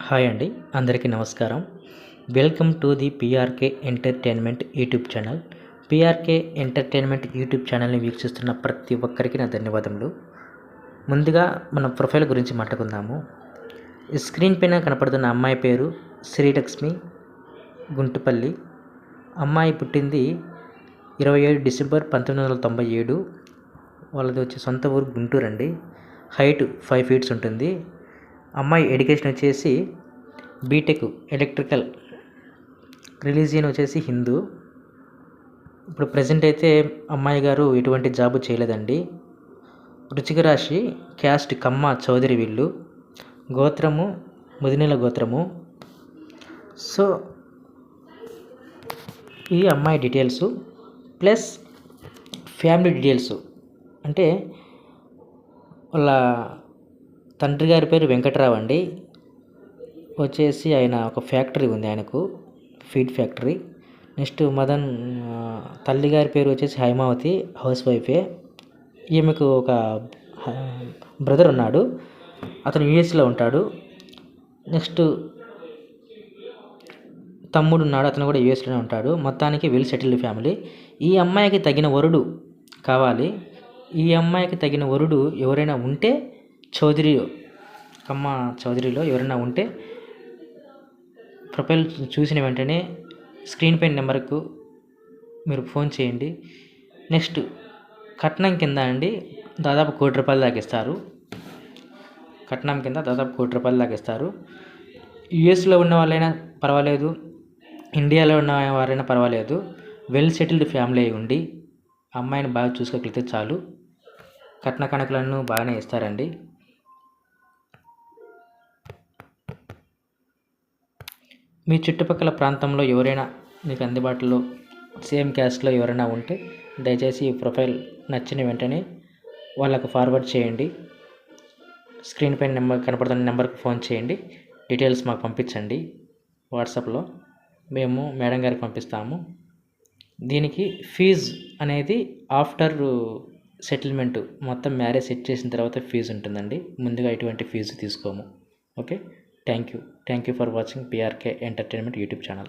Hi అండి అందరికీ నమస్కారం. Welcome to the PRK entertainment YouTube channel. PRK entertainment YouTube ఛానల్ని వీక్షిస్తున్న ప్రతి ఒక్కరికి నా ధన్యవాదములు. ముందుగా మన ప్రొఫైల్ గురించి మాట్లాడుకుందాము. ఈ స్క్రీన్ పైన కనపడుతున్న అమ్మాయి పేరు శ్రీలక్ష్మి గుంటుపల్లి. అమ్మాయి పుట్టింది ఇరవై ఏడు డిసెంబర్ పంతొమ్మిది వందల తొంభై ఏడు. వాళ్ళది వచ్చి సొంత ఊరు గుంటూరు అండి హైట్ ఫైవ్ ఫీట్స్ ఉంటుంది. అమ్మాయి ఎడ్యుకేషన్ వచ్చేసి బీటెక్ ఎలక్ట్రికల్ రిలీజియన్ వచ్చేసి హిందూ. ఇప్పుడు ప్రజెంట్ అయితే అమ్మాయి గారు ఎటువంటి జాబు చేయలేదండి. రుచికరాశి రాశి క్యాస్ట్ కమ్మ చౌదరి వీళ్ళు. గోత్రము ముదినెల గోత్రము. సో ఈ అమ్మాయి డీటెయిల్స్ ప్లస్ ఫ్యామిలీ డీటెయిల్స్ అంటే వాళ్ళ తండ్రి గారి పేరు వెంకట్రావు అండి. వచ్చేసి ఆయన ఒక ఫ్యాక్టరీ ఉంది ఆయనకు ఫీడ్ ఫ్యాక్టరీ. నెక్స్ట్ మదన్ తల్లి గారి పేరు వచ్చేసి హైమావతి హౌస్ వైఫే. ఈమెకు ఒక బ్రదర్ ఉన్నాడు. అతను యుఎస్లో ఉంటాడు. నెక్స్ట్ తమ్ముడు ఉన్నాడు అతను కూడా యుఎస్లోనే ఉంటాడు. మొత్తానికి వెల్ సెటిల్డ్ ఫ్యామిలీ. ఈ అమ్మాయికి తగిన వరుడు కావాలి. ఈ అమ్మాయికి తగిన వరుడు ఎవరైనా ఉంటే చౌదరి కమ్మ చౌదరిలో ఎవరైనా ఉంటే ప్రొఫైల్ చూసిన వెంటనే స్క్రీన్ పైన నెంబర్కు మీరు ఫోన్ చేయండి. నెక్స్ట్ కట్నం కింద అండి దాదాపు కోటి రూపాయలు దాకా ఇస్తారు. కట్నం కింద దాదాపు కోటి రూపాయలు దాకా ఇస్తారు. యుఎస్లో ఉన్న వాళ్ళైనా పర్వాలేదు. ఇండియాలో ఉన్న వారైనా పర్వాలేదు. వెల్ సెటిల్డ్ ఫ్యామిలీ అయి ఉండి అమ్మాయిని బాగా చూసుకోగలిగితే చాలు. కట్న కణకులను బాగానే ఇస్తారండి. మీ చుట్టుపక్కల ప్రాంతంలో ఎవరైనా మీకు అందుబాటులో సేమ్ క్యాస్ట్లో ఎవరైనా ఉంటే దయచేసి ఈ ప్రొఫైల్ నచ్చిన వెంటనే వాళ్ళకు ఫార్వర్డ్ చేయండి. స్క్రీన్ పైన నెంబర్ కనపడుతున్న నెంబర్కి ఫోన్ చేయండి. డీటెయిల్స్ మాకు పంపించండి. వాట్సాప్లో మేము మేడం గారికి పంపిస్తాము. దీనికి ఫీజ్ అనేది ఆఫ్టర్ సెటిల్మెంట్ మొత్తం మ్యారేజ్ సెట్ చేసిన తర్వాత ఫీజు ఉంటుందండి. ముందుగా ఎటువంటి ఫీజు తీసుకోము. Okay? Thank you. Thank you for watching PRK Entertainment YouTube channel.